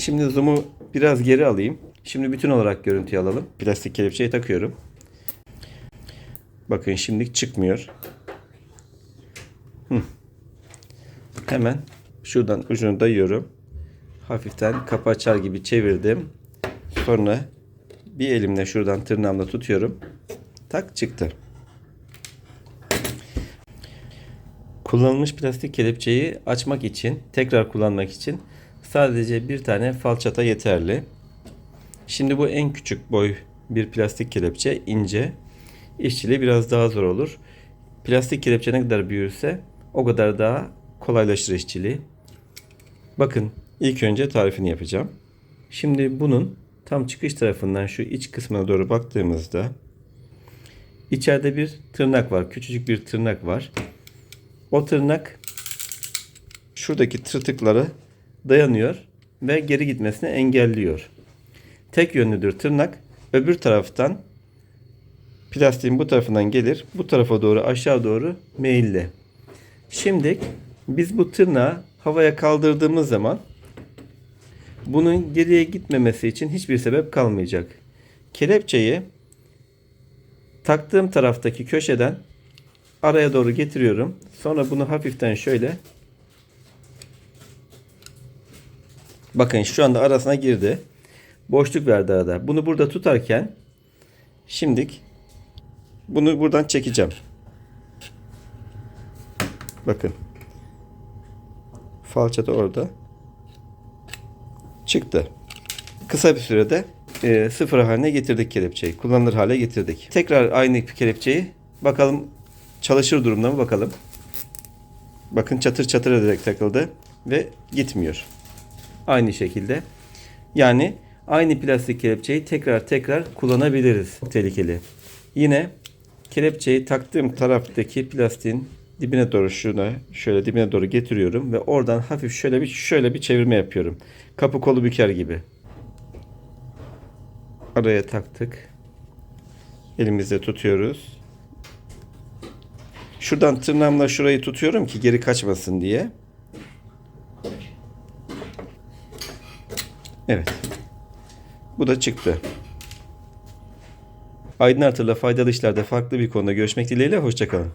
Şimdi zoom'u biraz geri alayım. Şimdi bütün olarak görüntüyü alalım. Plastik kelepçeyi takıyorum. Bakın şimdi çıkmıyor. Hı. Hemen şuradan ucunu dayıyorum. Hafiften kapı açar gibi çevirdim. Sonra bir elimle şuradan tırnağımla tutuyorum. Tak çıktı. Kullanılmış plastik kelepçeyi açmak için, tekrar kullanmak için sadece bir tane falçata yeterli. Şimdi bu en küçük boy bir plastik kelepçe, ince. İşçiliği biraz daha zor olur. Plastik kelepçe ne kadar büyürse o kadar daha kolaylaşır işçiliği. Bakın ilk önce tarifini yapacağım. Şimdi bunun tam çıkış tarafından şu iç kısmına doğru baktığımızda içeride bir tırnak var. Küçücük bir tırnak var. O tırnak şuradaki tırtıkları dayanıyor ve geri gitmesini engelliyor. Tek yönlüdür tırnak. Öbür taraftan plastiğin bu tarafından gelir. Bu tarafa doğru aşağı doğru meyilli. Şimdi biz bu tırnağı havaya kaldırdığımız zaman bunun geriye gitmemesi için hiçbir sebep kalmayacak. Kelepçeyi taktığım taraftaki köşeden araya doğru getiriyorum. Sonra bunu hafiften şöyle Bakın şu anda arasına girdi. Boşluk verdi arada. Bunu burada tutarken şimdik bunu buradan çekeceğim. Bakın. Falçata orada. Çıktı. Kısa bir sürede e, sıfır haline getirdik kelepçeyi. Kullanılır hale getirdik. Tekrar aynı kelepçeyi bakalım çalışır durumda mı bakalım. Bakın çatır çatır ederek takıldı ve gitmiyor. Aynı şekilde. Yani aynı plastik kelepçeyi tekrar tekrar kullanabiliriz. Çok tehlikeli. Yine kelepçeyi taktığım taraftaki plastiğin dibine doğru şuna şöyle dibine doğru getiriyorum ve oradan hafif şöyle bir şöyle bir çevirme yapıyorum. Kapı kolu büker gibi. Araya taktık. Elimizde tutuyoruz. Şuradan tırnağımla şurayı tutuyorum ki geri kaçmasın diye. Evet. Bu da çıktı. Aydın Artır'la faydalı işlerde farklı bir konuda görüşmek dileğiyle. Hoşçakalın.